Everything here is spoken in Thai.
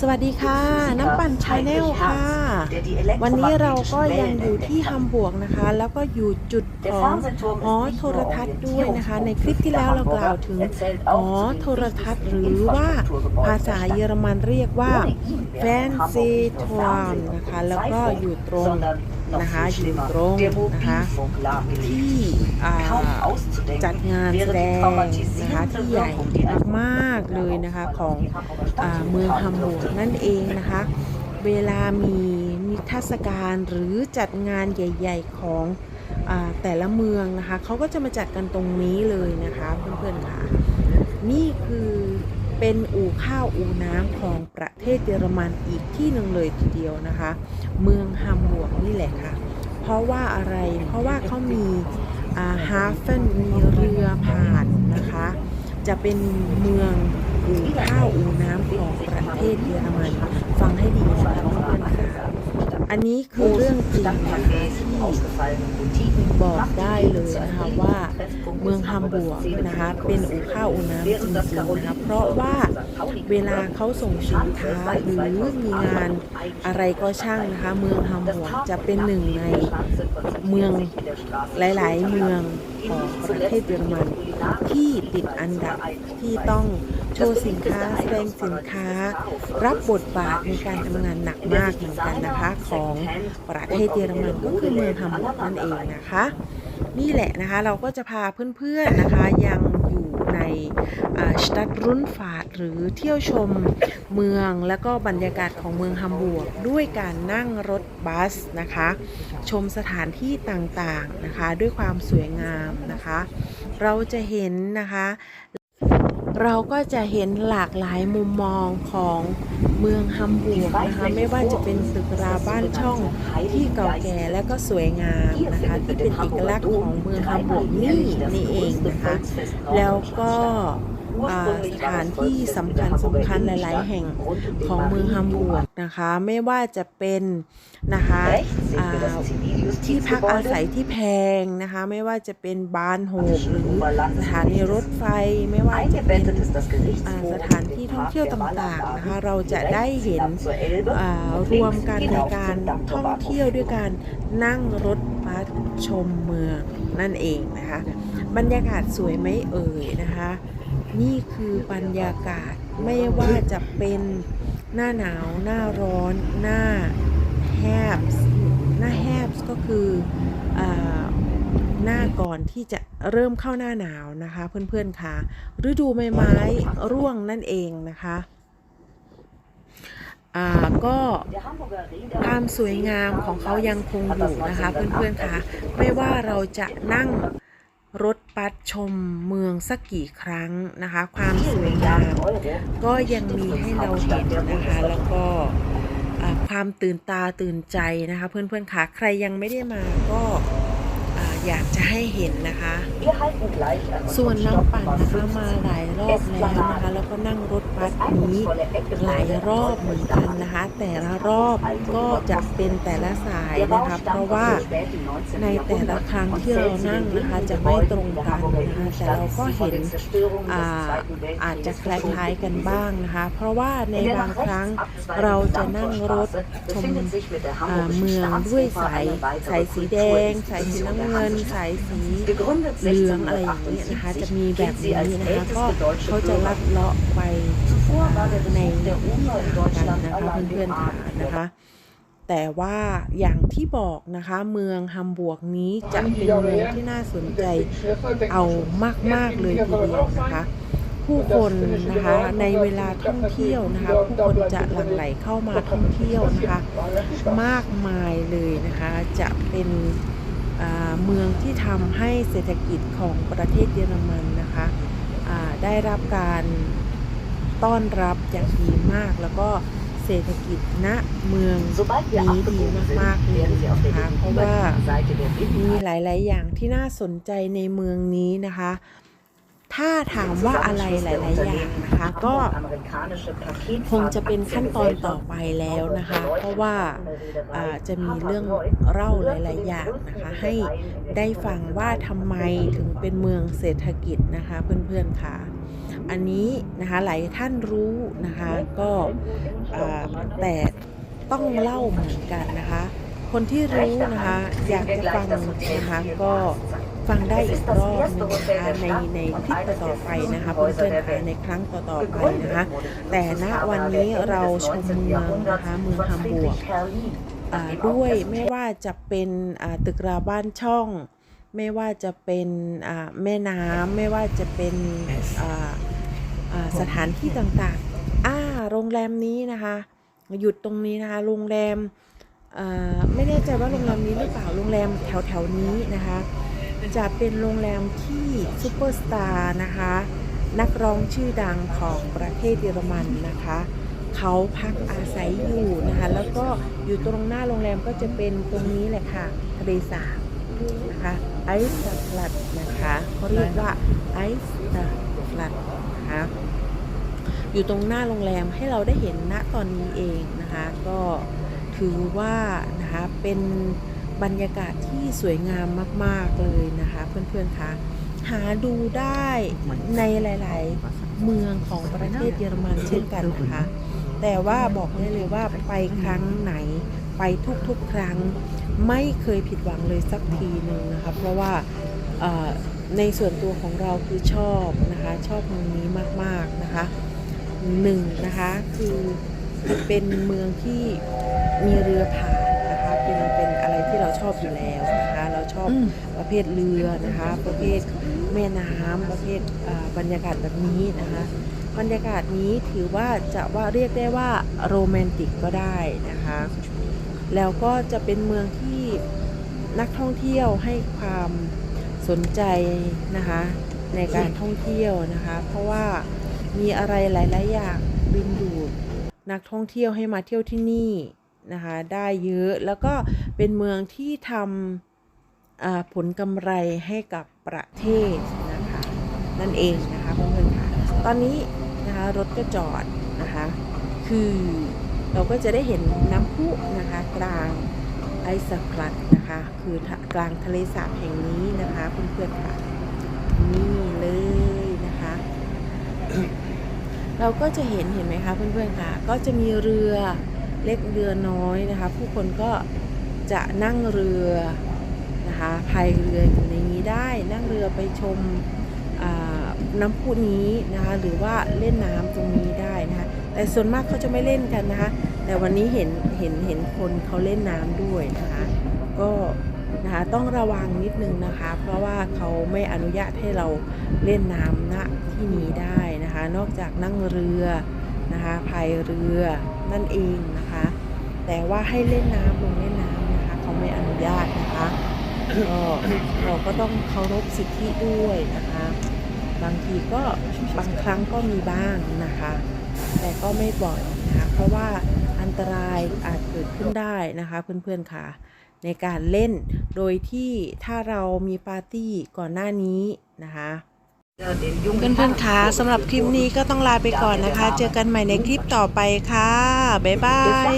สวัสดีค่ะ น้ำปั่นชาแนลค่ะ วันนี้เราก็ยังอยู่ที่ฮัมบวร์กนะคะ แล้วก็อยู่จุดของหอโทรทัศน์ด้วยนะคะ ในคลิปที่แล้วเรากล่าวถึงหอโทรทัศน์หรือว่าภาษาเยอรมันเรียกว่าแฟนซีทวมนะคะ แล้วก็อยู่ตรง นะคะอยู่ตรงนะคะที่อ่าจัดงานแสดงนะคะที่ใหญ่มากๆเลยนะคะของอาเมืองฮัมบูร์กนั่นเองนะคะ เวลามีนิทรรศการหรือจัดงานใหญ่ ๆของอาแต่ละเมืองนะคะเขาก็จะมาจัดกันตรงนี้เลยนะคะเพื่อนๆค่ะนี่คือ เป็นอู่ข้าวอู่น้ำของประเทศเยอรมันอีกที่หนึ่งเลยทีเดียวนะคะ เมืองฮัมบวร์กนี่แหละค่ะ เพราะว่าอะไรเพราะว่าเขามีฮาเฟนมีเรือผ่านนะคะ จะเป็นเมืองอู่ข้าวอู่น้ำของประเทศเยอรมันฟังให้ดีนะคะเพื่อนค่ะอันนี้คือเรื่องจริงนะคะที่ บอกได้เลยนะคะว่าเมืองฮัมบูร์กนะคะเป็นอู่ข้าวอู่น้ำจริงๆนะคะเพราะว่าเวลาเขาส่งสินค้าหรือมีงานอะไรก็ช่างนะคะเมืองฮัมบวร์กจะเป็นหนึ่งในเมืองหลาย ๆ เมืองของประเทศเยอรมัน ที่ติดอันดับที่ต้องโชว์สินค้าแสดงสินค้า รับบทบาทในการทำงานหนักมากเหมือนกันนะคะ ของประเทศเยอรมันก็คือเมืองฮัมบูร์กนั่นเองนะคะ นี่แหละนะคะเราก็จะพาเพื่อนๆนะคะยัง ในสตัดรุ่นฟาดหรือเที่ยวชมเมืองและก็บรรยากาศของเมืองฮัมบูร์กด้วยการนั่งรถบัสนะคะ ชมสถานที่ต่างๆนะคะ ด้วยความสวยงามนะคะ เราจะเห็นนะคะ เราก็จะเห็นหลากหลายมุมมองของเมืองฮัมบูร์กนะคะไม่ว่าจะเป็นตึกราบ้านช่องที่เก่าแก่และก็สวยงามนะคะที่เป็นเอกลักษณ์ของเมืองฮัมบูร์กนี่นี่เองนะคะแล้วก็สถานที่สำคัญสำคัญหลาย ๆ แห่งของเมืองฮัมบูร์กนะคะ ไม่ว่าจะเป็นนะคะ ที่พักอาศัยที่แพงนะคะ ไม่ว่าจะเป็นบานโฮกหรือสถานีรถไฟไม่ว่าจะเป็นอ่สถานที่ท่องเที่ยวต่างๆนะคะเราจะได้เห็นรวมกันในการท่องเที่ยวด้วยการนั่งรถบัสชมเมืองนั่นเองนะคะ บรรยากาศสวยไหมเอ่ยนะคะ นี่คือบรรยากาศไม่ว่าจะเป็นหน้าหนาว หน้าร้อน หน้าแฮบ หน้าแฮบก็คืออหน้าก่อนที่จะเริ่มเข้าหน้าหนาวนะคะ เพื่อนๆค่ะฤดูใบไม้ร่วงนั่นเองนะคะอ่าก็ความสวยงามของเขายังคงอยู่นะคะ เพื่อนๆค่ะไม่ว่าเราจะนั่งรถบัสชมเมืองสักกี่ครั้งนะคะ ความสวยงามก็ยังมีให้เราเห็นนะคะแล้วก็ ความตื่นตาตื่นใจนะคะ เพื่อนๆค่ะใครยังไม่ได้มาก็ อยากจะให้เห็นนะคะ ส่วนน้ำปั่นนะคะมาหลายรอบแล้วนะคะ แล้วก็นั่งรถบัสนี้หลายรอบเหมือนกันนะคะ แต่ละรอบก็จะเป็นแต่ละสายนะคะเพราะว่าในแต่ละครั้งที่เรานั่งนะคะจะไม่ตรงกันนะคะแต่เราก็เห็นอาอาจจะคล้ายๆกันบ้างนะคะ เพราะว่าในบางครั้งเราจะนั่งรถชมเมืองด้วยสายสายสีแดง สายสีน้ำเงินสายสีเหลืองอะไรอย่างนี้ยนะคะ จะมีแบบนี้นะคะก็เขาจะลัดเลาะไปในที่ต่างกันนะคะเพื่อนๆค่ะนะคะแต่ว่าอย่างที่บอกนะคะ เมืองฮัมบวร์กนี้จะเป็นเมืองที่น่าสนใจเอามาก ๆ เลยทีเดียวนะคะ ผู้คนนะคะในเวลาท่องเที่ยวนะคะ ผู้คนจะหลั่งไหลเข้ามาท่องเที่ยวนะคะ มากมายเลยนะคะจะเป็น เมืองที่ทำให้เศรษฐกิจของประเทศเยอรมันนะคะได้รับการต้อนรับอย่างดีมาก แล้วก็เศรษฐกิจณเมืองนี้ดีมากๆเลยนะคะเพราะว่ามีหลาย ๆ อย่างที่น่าสนใจในเมืองนี้นะคะ ถ้าถามว่าอะไรหลาย ๆ อย่างนะคะ ก็คงจะเป็นขั้นตอนต่อไปแล้วนะคะ เพราะว่าจะมีเรื่องเล่าหลาย ๆ อย่างนะคะ ให้ได้ฟังว่าทำไมถึงเป็นเมืองเศรษฐกิจนะคะเพื่อน ๆ ค่ะ อันนี้นะคะหลายท่านรู้นะคะก็แต่ต้องเล่าเหมือนกันนะคะ คนที่รู้นะคะอยากจะฟังนะคะก็ ฟังได้อีกรอบนะคะในในคลิปต่อไปนะคะเพื่อนๆค่ะในครั้งต่อๆไปนะคะ แต่ณวันนี้เราชมเมืองนะคะเมืองฮัมบูร์กด้วยไม่ว่าจะเป็นตึกราบ้านช่อง ไม่ว่าจะเป็นแม่น้ำไม่ว่าจะเป็นสถานที่ต่างๆอ่าโรงแรมนี้นะคะ หยุดตรงนี้นะคะ โรงแรมไม่แน่ใจว่าโรงแรมนี้หรือเปล่าโรงแรมแถวๆนี้นะคะ จะเป็นโรงแรมที่ซูเปอร์สตาร์นะคะ นักร้องชื่อดังของประเทศเยอรมันนะคะ เขาพักอาศัยอยู่นะคะ แล้วก็อยู่ตรงหน้าโรงแรมก็จะเป็นตรงนี้แหละค่ะทะเลสาบนะคะไอซ์ฟลัดนะคะเขาเรียกว่าไอซ์ฟลัดนะคะอยู่ตรงหน้าโรงแรมให้เราได้เห็นณตอนนี้เองนะคะ ก็ถือว่านะคะเป็น บรรยากาศที่สวยงามมาก ๆ เลยนะคะ เพื่อน ๆ คะ หาดูได้ในหลาย ๆ เมืองของประเทศเยอรมันเช่นกันนะคะ แต่ว่าบอกได้เลยว่าไปครั้งไหนไปทุก ๆ ครั้งไม่เคยผิดหวังเลยสักทีหนึ่งนะคะ เพราะว่าในส่วนตัวของเราคือชอบนะคะ ชอบเมืองนี้มาก ๆ นะคะหนึ่งนะคะคือเป็นเมืองที่มีเรือผ่าน ที่เราชอบอยู่แล้วนะคะเราชอบประเภทเรือนะคะ ประเภทแม่น้ำประเภทอ่าบรรยากาศแบบนี้นะคะบรรยากาศนี้ถือว่าจะว่าเรียกได้ว่าโรแมนติกก็ได้นะคะ แล้วก็จะเป็นเมืองที่นักท่องเที่ยวให้ความสนใจนะคะในการท่องเที่ยวนะคะ เพราะว่ามีอะไรหลาย ๆ อย่างดึงดูดนักท่องเที่ยวให้มาเที่ยวที่นี่ นะคะได้เยอะแล้วก็เป็นเมืองที่ทำผลกำไรให้กับประเทศนะคะนั่นเองนะคะเพื่อนๆค่ะตอนนี้นะคะรถก็จอดนะคะคือเราก็จะได้เห็นน้ำพุนะคะกลางไอซ์คลัดนะคะคือกลางทะเลสาบแห่งนี้นะคะเพื่อนๆค่ะนี่เลยนะคะเราก็จะเห็นเห็นไหมคะเพื่อนๆค่ะก็จะมีเรือ เล็กเรือน้อยนะคะ ผู้คนก็จะนั่งเรือนะคะพายเรืออยู่ในนี้ได้นั่งเรือไปชมน้ำพุนี้นะคะหรือว่าเล่นน้ำตรงนี้ได้นะคะแต่ส่วนมากเขาจะไม่เล่นกันนะคะ แต่วันนี้เห็นเห็นเห็นคนเขาเล่นน้ำด้วยนะคะ ก็นะคะต้องระวังนิดนึงนะคะ เพราะว่าเขาไม่อนุญาตให้เราเล่นน้ำณที่นี้ได้นะคะ นอกจากนั่งเรือ นะคะพายเรือนั่นเองนะคะ แต่ว่าให้เล่นน้ำลงเล่นน้ำนะคะเขาไม่อนุญาตนะคะก็เราก็ต้องเคารพสิทธิด้วยนะคะ บางทีก็บางครั้งก็มีบ้างนะคะ แต่ก็ไม่บ่อยนะคะเพราะว่าอันตรายอาจเกิดขึ้นได้นะคะเพื่อนๆค่ะ ในการเล่นโดยที่ถ้าเรามีปาร์ตี้ก่อนหน้านี้นะคะ เพื่อนๆคะสำหรับคลิปนี้ก็ต้องลาไปก่อนนะคะ เจอกันใหม่ในคลิปต่อไปค่ะ บ๊ายบาย